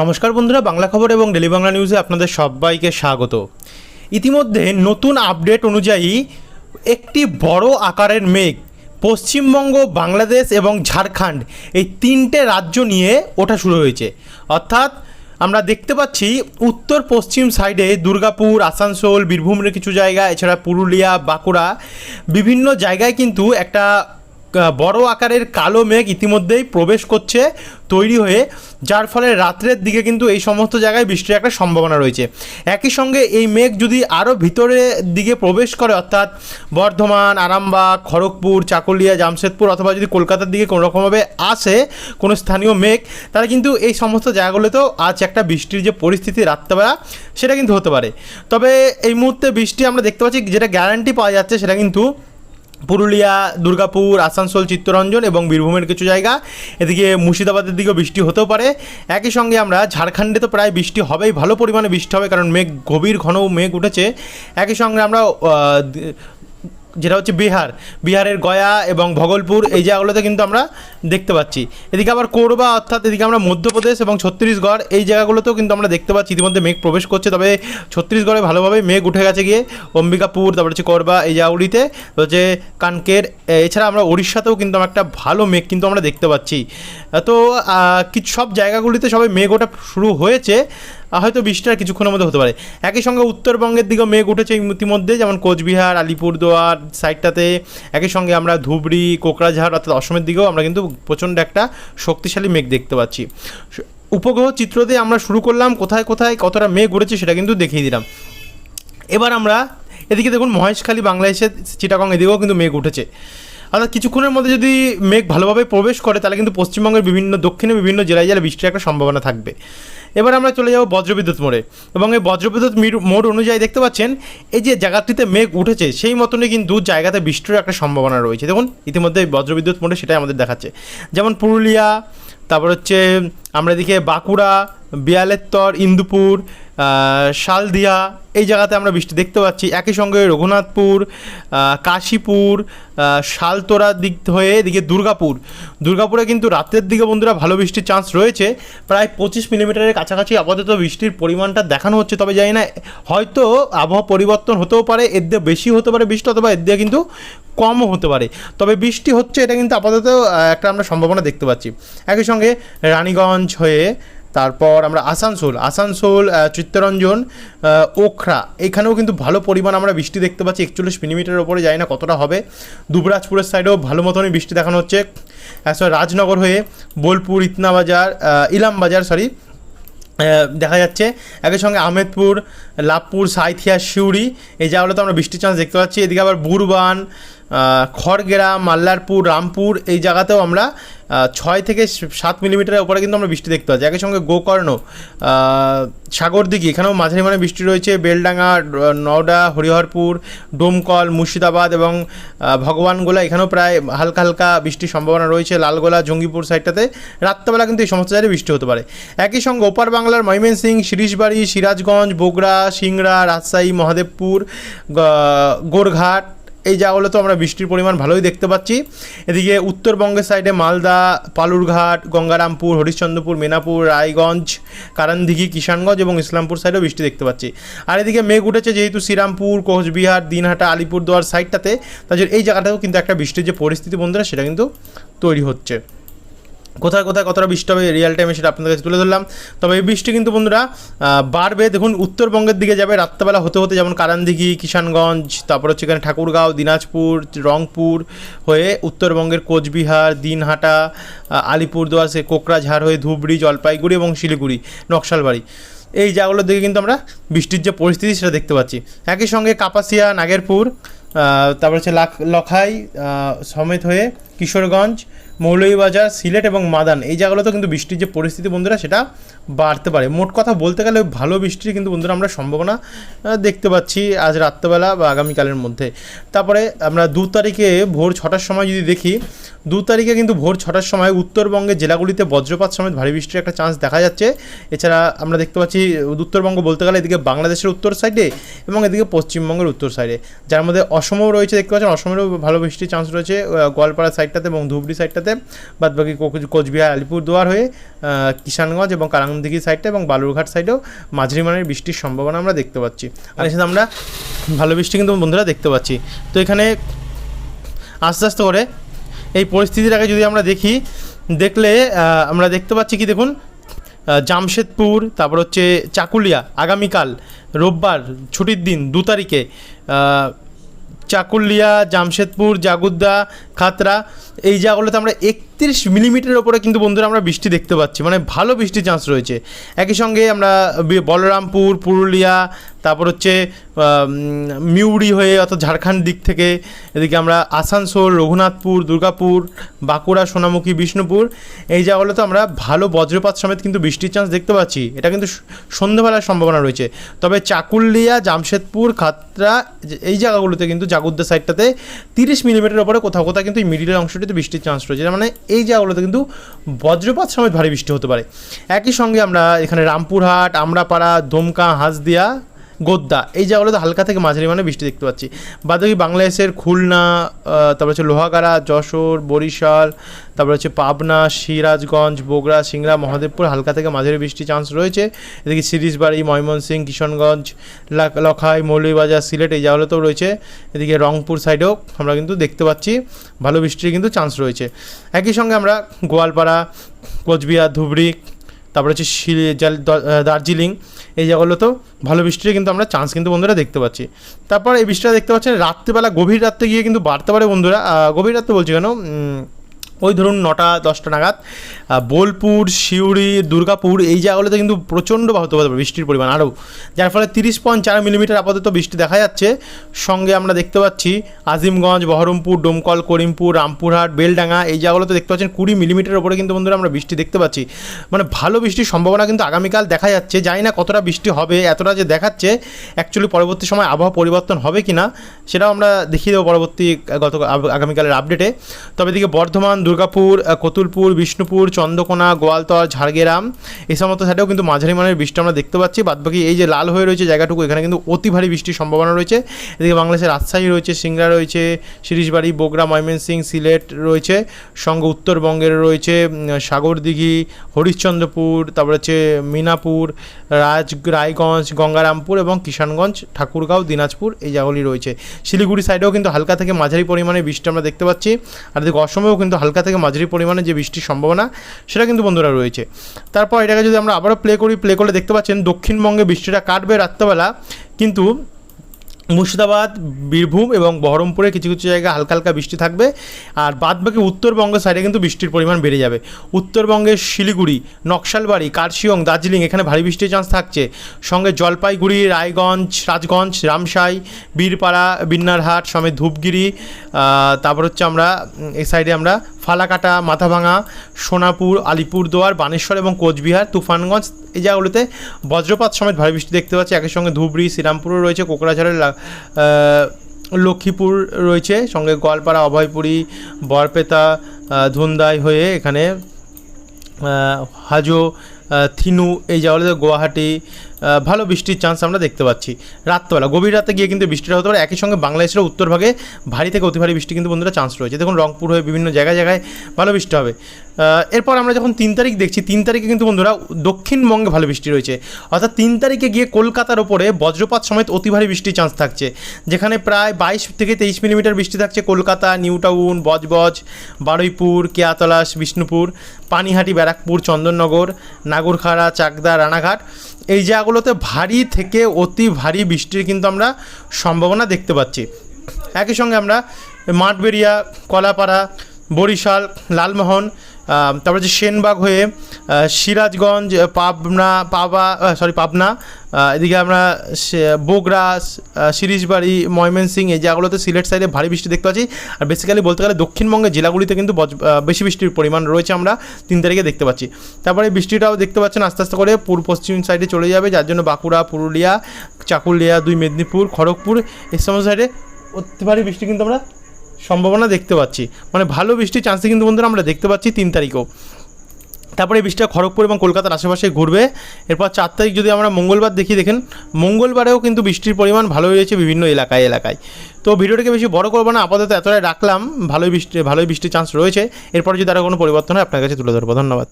নমস্কার বন্ধুরা, বাংলা খবর এবং ডেলি বাংলা নিউজে আপনাদের সবাইকে স্বাগত। ইতিমধ্যে নতুন আপডেট অনুযায়ী একটি বড় আকারের মেঘ পশ্চিমবঙ্গ, বাংলাদেশ এবং ঝাড়খণ্ড এই তিনটে রাজ্য নিয়ে ওঠা শুরু হয়েছে। অর্থাৎ আমরা দেখতে পাচ্ছি উত্তর পশ্চিম সাইডে দুর্গাপুর, আসানসোল, বীরভূমের কিছু জায়গা, এছাড়া পুরুলিয়া, বাঁকুড়া বিভিন্ন জায়গায় কিন্তু একটা বড় আকারের কালো মেঘ ইতিমধ্যেই প্রবেশ করছে, তৈরি হয়ে, যার ফলে রাত্রের দিকে কিন্তু এই সমস্ত জায়গায় বৃষ্টির একটা সম্ভাবনা রয়েছে। একই সঙ্গে এই মেঘ যদি আরও ভিতরের দিকে প্রবেশ করে, অর্থাৎ বর্ধমান, আরামবাগ, খড়গপুর, চাকুলিয়া, জামশেদপুর, অথবা যদি কলকাতার দিকে কোনো রকমভাবে আসে কোনো স্থানীয় মেঘ, তাহলে কিন্তু এই সমস্ত জায়গাগুলোতেও আজ একটা বৃষ্টির যে পরিস্থিতি রাত্রেবেলা, সেটা কিন্তু হতে পারে। তবে এই মুহূর্তে বৃষ্টি আমরা দেখতে পাচ্ছি, যেটা গ্যারান্টি পাওয়া যাচ্ছে, সেটা কিন্তু পুরুলিয়া, দুর্গাপুর, আসানসোল, চিত্তরঞ্জন এবং বীরভূমের কিছু জায়গা। এদিকে মুর্শিদাবাদের দিকেও বৃষ্টি হতেও পারে। একই সঙ্গে আমরা ঝাড়খণ্ডে তো প্রায় বৃষ্টি হবেই, ভালো পরিমাণে বৃষ্টি হবে কারণ মেঘ, গভীর ঘন মেঘ উঠেছে। একই সঙ্গে আমরা যেটা হচ্ছে বিহার, বিহারের গয়া এবং ভগলপুর এই জায়গাগুলোতে কিন্তু আমরা দেখতে পাচ্ছি। এদিকে আবার কোরবা, অর্থাৎ এদিকে আমরা মধ্যপ্রদেশ এবং ছত্তিশগড়, এই জায়গাগুলোতেও কিন্তু আমরা দেখতে পাচ্ছি। ইতিমধ্যে মেঘ প্রবেশ করছে, তবে ছত্তিশগড়ে ভালোভাবে মেঘ উঠে গেছে গিয়ে। অম্বিকাপুর, তারপর হচ্ছে করবা, এই জায়গাগুলিতে হচ্ছে কানকের এছাড়া আমরা উড়িষ্যাতেও কিন্তু একটা ভালো মেঘ কিন্তু আমরা দেখতে পাচ্ছি। তো কিছু সব জায়গাগুলিতে সবাই মেঘ ওঠা শুরু হয়েছে। হয়তো বৃষ্টিটা কিছুক্ষণের মধ্যে হতে পারে। একই সঙ্গে উত্তরবঙ্গের দিকেও মেঘ উঠেছে ইতিমধ্যে, যেমন কোচবিহার, আলিপুরদুয়ার সাইডটাতে। একই সঙ্গে আমরা ধুবড়ি কোকরাঝাড় অর্থাৎ অসমের দিকেও আমরা কিন্তু প্রচণ্ড একটা শক্তিশালী মেঘ দেখতে পাচ্ছি। উপগ্রহ চিত্র দিয়ে আমরা শুরু করলাম, কোথায় কোথায় কতটা মেঘ ঘুরেছে সেটা কিন্তু দেখিয়ে দিলাম। এবার আমরা এদিকে দেখুন মহেশখালী, বাংলাদেশের চিটাগং, এদিকেও কিন্তু মেঘ উঠেছে। অর্থাৎ কিছুক্ষণের মধ্যে যদি মেঘ ভালোভাবে প্রবেশ করে, তাহলে কিন্তু পশ্চিমবঙ্গের বিভিন্ন, দক্ষিণে বিভিন্ন জেলায় জেলায় বৃষ্টির একটা সম্ভাবনা থাকবে। এবার আমরা চলে যাব বজ্রবিদ্যুৎ মোড়ে। এবং এই বজ্রবিদ্যুৎ মোড় অনুযায়ী দেখতে পাচ্ছেন, এই যে জায়গাটিতে মেঘ উঠেছে, সেই মতনই কিন্তু জায়গাতে বৃষ্টির একটা সম্ভাবনা রয়েছে। দেখুন, ইতিমধ্যে এই বজ্রবিদ্যুৎ মোড়ে সেটাই আমাদের দেখাচ্ছে। যেমন পুরুলিয়া, তারপর হচ্ছে, আমরা এদিকে বাঁকুড়া বিয়ালেত্তর ইন্দুপুর শালদিয়া এই জায়গাতে আমরা বৃষ্টি দেখতে পাচ্ছি। একই সঙ্গে রঘুনাথপুর কাশীপুর আহ, শালতোরার দিক হয়ে এদিকে দুর্গাপুর। দুর্গাপুরে কিন্তু রাতের দিকে বন্ধুরা ভালো বৃষ্টির চান্স রয়েছে। প্রায় পঁচিশ মিলিমিটারের কাছাকাছি আপাতত বৃষ্টির পরিমাণটা দেখানো হচ্ছে তবে জানি না হয়তো আবহাওয়া পরিবর্তন হতেও পারে এর দিয়ে বেশি হতে পারে বৃষ্টি অথবা এর দিয়ে কিন্তু কমও হতে পারে। তবে বৃষ্টি হচ্ছে এটা কিন্তু আপাতত একটা আমরা সম্ভাবনা দেখতে পাচ্ছি। একই সঙ্গে রানীগঞ্জ হয়ে তারপর আমরা আসানসোল আসানসোল চিত্তরঞ্জন ওখরা, এখানেও কিন্তু ভালো পরিমাণ আমরা বৃষ্টি দেখতে পাচ্ছি, একচল্লিশ মিলিমিটারের ওপরে যাই না কতটা হবে। দুবরাজপুরের সাইডেও ভালো মতনই বৃষ্টি দেখানো হচ্ছে। রাজনগর হয়ে বোলপুর, ইতনাবাজার ইলামবাজার সরি দেখা যাচ্ছে। একই সঙ্গে আহমেদপুর, লাভপুর, সাঁইথিয়া, সিউড়ি, এই জায়গাগুলোতে আমরা বৃষ্টির চান্স দেখতে পাচ্ছি। এদিকে আবার বুরবান খড়গেরা মাল্লারপুর, রামপুর এই জায়গাতেও আমরা ছয় থেকে সাত মিলিমিটারের ওপরে কিন্তু আমরা বৃষ্টি দেখতে পাচ্ছি। একই সঙ্গে গোকর্ণ সাগরদিঘি, এখানেও মাঝারি মানে বৃষ্টি রয়েছে। বেলডাঙ্গা নওডা, হরিহরপুর, ডোমকল, মুর্শিদাবাদ এবং ভগবানগোলা, এখানেও প্রায় হালকা হালকা বৃষ্টির সম্ভাবনা রয়েছে। লালগোলা, জঙ্গিপুর সাইডটাতে রাত্রেবেলা কিন্তু এই সমস্ত জায়গায় বৃষ্টি হতে পারে। একই সঙ্গে ওপার বাংলার ময়মনসিং শিরিশবাড়ি সিরাজগঞ্জ, বগুড়া, সিংড়া, রাজশাহী, মহাদেবপুর গোরঘাট এই জায়গাগুলোতে আমরা বৃষ্টির পরিমাণ ভালোই দেখতে পাচ্ছি। এদিকে উত্তরবঙ্গের সাইডে মালদা, পালুরঘাট, গঙ্গারামপুর, হরিশ্চন্দ্রপুর, মেনাপুর, রায়গঞ্জ, কারণদিঘি কিষাণগঞ্জ এবং ইসলামপুর সাইডেও বৃষ্টি দেখতে পাচ্ছি। আর এদিকে মেঘ উঠেছে যেহেতু শ্রীরামপুর, কোচবিহার, দিনহাটা, আলিপুরদুয়ার সাইডটাতে তাদের এই জায়গাটাও কিন্তু একটা বৃষ্টির যে পরিস্থিতি বন্ধুরা সেটা কিন্তু তৈরি হচ্ছে। কোথায় কোথায় কতটা বৃষ্টি হবে রিয়েল টাইমে সেটা আপনাদের কাছে তুলে ধরলাম। তবে এই বৃষ্টি কিন্তু বন্ধুরা বাড়বে। দেখুন, উত্তরবঙ্গের দিকে যাবে রাত্রেবেলা হতে হতে, যেমন কারানদিঘি, কিষানগঞ্জ, তারপর হচ্ছে এখানে ঠাকুরগাঁও, দিনাজপুর, রংপুর হয়ে উত্তরবঙ্গের কোচবিহার, দিনহাটা আলিপুরদুয়ার, সে কোকরাঝাড় হয়ে ধুবড়ি, জলপাইগুড়ি এবং শিলিগুড়ি, নকশালবাড়ি। এই জায়গাগুলোর দিকে কিন্তু আমরা বৃষ্টির যে পরিস্থিতি সেটা দেখতে পাচ্ছি। একই সঙ্গে কাপাসিয়া, নাগেরপুর তারপর হচ্ছে লাখ লখাই সমেত হয়ে কিশোরগঞ্জ মৌলভীবাজার, সিলেট এবং মাদান। এই জায়গাগুলোতে কিন্তু বৃষ্টির যে পরিস্থিতি বন্ধুরা, সেটা বাড়তে পারে। মোট কথা বলতে গেলে ভালো বৃষ্টির কিন্তু বন্ধুরা আমরা সম্ভাবনা দেখতে পাচ্ছি আজ রাত্রেবেলা বা আগামীকালের মধ্যে। তারপরে আমরা দু তারিখে ভোর ছটার সময় যদি দেখি, দু তারিখে কিন্তু ভোর ছটার সময় উত্তরবঙ্গের জেলাগুলিতে বজ্রপাত সমেত ভারী বৃষ্টির একটা চান্স দেখা যাচ্ছে। এছাড়া আমরা দেখতে পাচ্ছি, উত্তরবঙ্গ বলতে গেলে এদিকে বাংলাদেশের উত্তর সাইডে এবং এদিকে পশ্চিমবঙ্গের উত্তর সাইডে যার মধ্যে অসমও রয়েছে, দেখতে পাচ্ছেন, অসমেরও ভালো বৃষ্টির চান্স রয়েছে গোয়ালপাড়া সাইডটাতে এবং ধুবড়ি সাইডটাতে সাইডটাতে বাদ বাকি কোচবিহার, আলিপুরদুয়ার হয়ে কিষানগঞ্জ এবং কারাংদিঘি সাইডটা এবং বালুরঘাট সাইডেও মাঝারি মানের বৃষ্টির সম্ভাবনা আমরা দেখতে পাচ্ছি। আর সাথে আমরা ভালো বৃষ্টি কিন্তু বন্ধুরা দেখতে পাচ্ছি। তো এখানে আস্তে আস্তে করে এই পরিস্থিতিটাকে যদি আমরা দেখি, দেখলে আমরা দেখতে পাচ্ছি কি দেখুন জামশেদপুর, তারপর হচ্ছে চাকুলিয়া, আগামীকাল, রোববার, ছুটির দিন, দু তারিখে চাকুলিয়া, জামশেদপুর, জাগুদ্দা খাতরা এই জায়গাগুলোতে আমরা একত্রিশ মিলিমিটারের ওপরে কিন্তু বন্ধুরা আমরা বৃষ্টি দেখতে পাচ্ছি। মানে ভালো বৃষ্টির চান্স রয়েছে। একই সঙ্গে আমরা বলরামপুর, পুরুলিয়া, তারপর হচ্ছে মিউরি হয়ে অর্থাৎ ঝাড়খণ্ড দিক থেকে এদিকে আমরা আসানসোল, রঘুনাথপুর, দুর্গাপুর, বাঁকুড়া, সোনামুখী, বিষ্ণুপুর। এই জায়গাগুলোতে আমরা ভালো বজ্রপাত সমেত কিন্তু বৃষ্টির চান্স দেখতে পাচ্ছি। এটা কিন্তু সন্ধ্যেবেলার সম্ভাবনা রয়েছে। তবে চাকুলিয়া, জামশেদপুর, খাতরা, এই জায়গাগুলোতে কিন্তু জাগুদ্দা সাইডটাতে তিরিশ মিলিমিটার ওপরে কোথাও কোথাও কিন্তু এই মিডিলের অংশটিতে বৃষ্টির চান্স রয়েছে। মানে এই জায়গাগুলোতে কিন্তু বজ্রপাত সময় ভারী বৃষ্টি হতে পারে। একই সঙ্গে আমরা এখানে রামপুরহাট, আমরাপাড়া, দমকা, হাঁসদিয়া গোদ্দা। এই জায়গাগুলোতে হালকা থেকে মাঝারি মানে বৃষ্টি দেখতে পাচ্ছি। বাদবাকি বাংলাদেশের খুলনা তারপর হচ্ছে লোহাগাড়া, যশোর, বরিশাল, তারপর হচ্ছে পাবনা, সিরাজগঞ্জ, বগুড়া, সিংড়া, মহাদেবপুর হালকা থেকে মাঝারি বৃষ্টির চান্স রয়েছে। এদিকে সিরিজবাড়ি ময়মনসিংহ কিশনগঞ্জ লাখ- লখাই, মৌলভীবাজার, সিলেট এই জায়গাগুলোতেও রয়েছে। এদিকে রংপুর সাইডেও আমরা কিন্তু দেখতে পাচ্ছি ভালো বৃষ্টির কিন্তু চান্স রয়েছে। একই সঙ্গে আমরা গোয়ালপাড়া, কোচবিহার, ধুবড়ি তারপরে হচ্ছে শিলি- জাল- দার্জিলিং, এই জায়গাগুলোতেও ভালো বৃষ্টির কিন্তু আমরা চান্স কিন্তু বন্ধুরা দেখতে পাচ্ছি। তারপর এই বৃষ্টিটা দেখতে পাচ্ছেন, রাত্রিবেলা গভীর রাত্রে গিয়ে কিন্তু বাড়তে পারে বন্ধুরা। গভীর রাত্রে বলছি কেন? ওই ধরুন নটা, দশটা নাগাদ। বোলপুর, সিউড়ি, দুর্গাপুর, এই জায়গাগুলোতে কিন্তু প্রচণ্ড হতে পারে বৃষ্টির পরিমাণ আরও। যার ফলে তিরিশ পয়েন্ট চার মিলিমিটার আপাতত বৃষ্টি দেখা যাচ্ছে। সঙ্গে আমরা দেখতে পাচ্ছি আজিমগঞ্জ, বহরমপুর, ডোমকল, করিমপুর, রামপুরহাট, বেলডাঙ্গা, এই জায়গাগুলোতে দেখতে পাচ্ছেন কুড়ি মিলিমিটার ওপরে কিন্তু বন্ধুরা আমরা বৃষ্টি দেখতে পাচ্ছি। মানে ভালো বৃষ্টির সম্ভাবনা কিন্তু আগামীকাল দেখা যাচ্ছে। জানি না কতটা বৃষ্টি হবে, এতটা যে দেখাচ্ছে অ্যাকচুয়ালি পরবর্তী সময় আবহাওয়া পরিবর্তন হবে কি না সেটাও আমরা দেখিয়ে দেবো পরবর্তী গত, আগামীকালের আপডেটে তবে এদিকে বর্ধমান দুর্গাপুর কতুলপুর, বিষ্ণুপুর, চন্দ্রকোনা, গোয়ালতর, ঝাড়গ্রাম, এই সমস্ত সাইডেও কিন্তু মাঝারি মানের বৃষ্টি আমরা দেখতে পাচ্ছি। বাদবাকি এই যে লাল হয়ে রয়েছে জায়গাটুকু, এখানে কিন্তু অতি ভারী বৃষ্টির সম্ভাবনা রয়েছে। এদিকে বাংলাদেশের রাজশাহী রয়েছে, সিংড়া রয়েছে শিরিশবাড়ি বগুড়া ময়মনসিং, সিলেট রয়েছে, সঙ্গে উত্তরবঙ্গের রয়েছে সাগরদিঘি, হরিশ্চন্দ্রপুর, তারপরে হচ্ছে মিনাপুর, রাজ, রায়গঞ্জ, গঙ্গারামপুর এবং কিষানগঞ্জ, ঠাকুরগাঁও, দিনাজপুর এই জায়গাগুলি রয়েছে। শিলিগুড়ি সাইডেও কিন্তু হালকা থেকে মাঝারি পরিমাণে বৃষ্টি আমরা দেখতে পাচ্ছি। আর এদিকে অসমেও কিন্তু হালকা থেকে মাঝারি পরিমাণে যে বৃষ্টির সম্ভাবনা, সেটা কিন্তু বন্ধুরা রয়েছে। তারপর এটাকে যদি আমরা আবারও প্লে করি প্লে করলে দেখতে পাচ্ছেন দক্ষিণবঙ্গে বৃষ্টিটা কাটবে রাত্রেবেলা। কিন্তু মুর্শিদাবাদ, বীরভূম এবং বহরমপুরে কিছু কিছু জায়গায় হালকা হালকা বৃষ্টি থাকবে। আর বাদবাকি উত্তরবঙ্গের সাইডে কিন্তু বৃষ্টির পরিমাণ বেড়ে যাবে। উত্তরবঙ্গের শিলিগুড়ি, নকশালবাড়ি, কার্শিয়ং, দার্জিলিং, এখানে ভারী বৃষ্টির চান্স থাকছে। সঙ্গে জলপাইগুড়ি, রায়গঞ্জ, রাজগঞ্জ রামসাই বীরপাড়া, বিন্নারহাট, সমেত ধূপগিরি তারপর হচ্ছে আমরা এই সাইডে আমরা ফালাকাটা, মাথাভাঙা, সোনাপুর, আলিপুরদুয়ার, বানেশ্বর এবং কোচবিহার, তুফানগঞ্জ, এই জায়গাগুলোতে বজ্রপাত সমেত ভারী বৃষ্টি দেখতে পাচ্ছি। একই সঙ্গে ধুবড়ি, শ্রীরামপুরও রয়েছে, কোকড়াঝাড়ের লক্ষ্মীপুর রয়েছে, সঙ্গে গোয়ালপাড়া, অভয়পুরী বরপেতা ধুন্দাই হয়ে এখানে হাজো থিনু, এই জায়গাগুলোতে গুয়াহাটি ভালো বৃষ্টির চান্স আমরা দেখতে পাচ্ছি। রাত্রবেলা গভীর রাতে গিয়ে কিন্তু বৃষ্টিটা হতে পারে। একই সঙ্গে বাংলাদেশের উত্তরভাগে ভারী থেকে অতি ভারী বৃষ্টি কিন্তু বন্ধুরা চান্স রয়েছে। দেখুন, রংপুর হয়ে বিভিন্ন জায়গায় জায়গায় ভালো বৃষ্টি হবে। এরপর আমরা যখন তিন তারিখ দেখছি, তিন তারিখে কিন্তু বন্ধুরা দক্ষিণবঙ্গে ভালো বৃষ্টি রয়েছে। অর্থাৎ তিন তারিখে গিয়ে কলকাতার ওপরে বজ্রপাত সমেত অতি ভারী বৃষ্টির চান্স থাকছে। যেখানে প্রায় বাইশ থেকে তেইশ মিলিমিটার বৃষ্টি থাকছে কলকাতা, নিউ টাউন, বজবজ, বারুইপুর কেয়াতলাস বিষ্ণুপুর, পানিহাটি, ব্যারাকপুর, চন্দননগর, নাগরখাড়া, চাকদা, রানাঘাট। এই জায়গাগুলোতে ভারী থেকে অতি ভারী বৃষ্টির কিন্তু আমরা সম্ভাবনা দেখতে পাচ্ছি। একই সঙ্গে আমরা মাঠবেড়িয়া, কলাপাড়া, বরিশাল, লালমোহন তারপরে যে সেনবাগ হয়ে সিরাজগঞ্জ পাবনা পাবা সরি পাবনা এদিকে আমরা আহ, সিরিজবাড়ি ময়মনসিং এই জায়গাগুলোতে সিলেট সাইডে ভারী বৃষ্টি দেখতে পাচ্ছি। আর বেসিক্যালি বলতে গেলে দক্ষিণবঙ্গের জেলাগুলিতে কিন্তু বেশি বৃষ্টির পরিমাণ রয়েছে আমরা তিন তারিখে দেখতে পাচ্ছি। তারপরে বৃষ্টিটাও দেখতে পাচ্ছেন আস্তে আস্তে করে পূর্ব পশ্চিম সাইডে চলে যাবে যার জন্য বাঁকুড়া পুরুলিয়া চাকুলিয়া দুই মেদিনীপুর খড়গপুর এই সমস্ত সাইডে অতি ভারী বৃষ্টি কিন্তু আমরা সম্ভাবনা দেখতে পাচ্ছি। মানে ভালো বৃষ্টির চান্সে কিন্তু বন্ধুরা আমরা দেখতে পাচ্ছি তিন তারিখও। তারপরে বৃষ্টিটা খড়গপুর এবং কলকাতার আশেপাশে ঘুরবে। এরপর চার তারিখ যদি আমরা মঙ্গলবার দেখি, দেখেন মঙ্গলবারেও কিন্তু বৃষ্টির পরিমাণ ভালো হয়েছে বিভিন্ন এলাকায় এলাকায়। তো ভিডিওটাকে বেশি বড় করব না, আপাতত এতটাই রাখলাম। ভালোই বৃষ্টি, ভালোই বৃষ্টির চান্স রয়েছে। এরপরে যদি আরও কোনো পরিবর্তন হয়, আপনার কাছে তুলে ধরবো। ধন্যবাদ।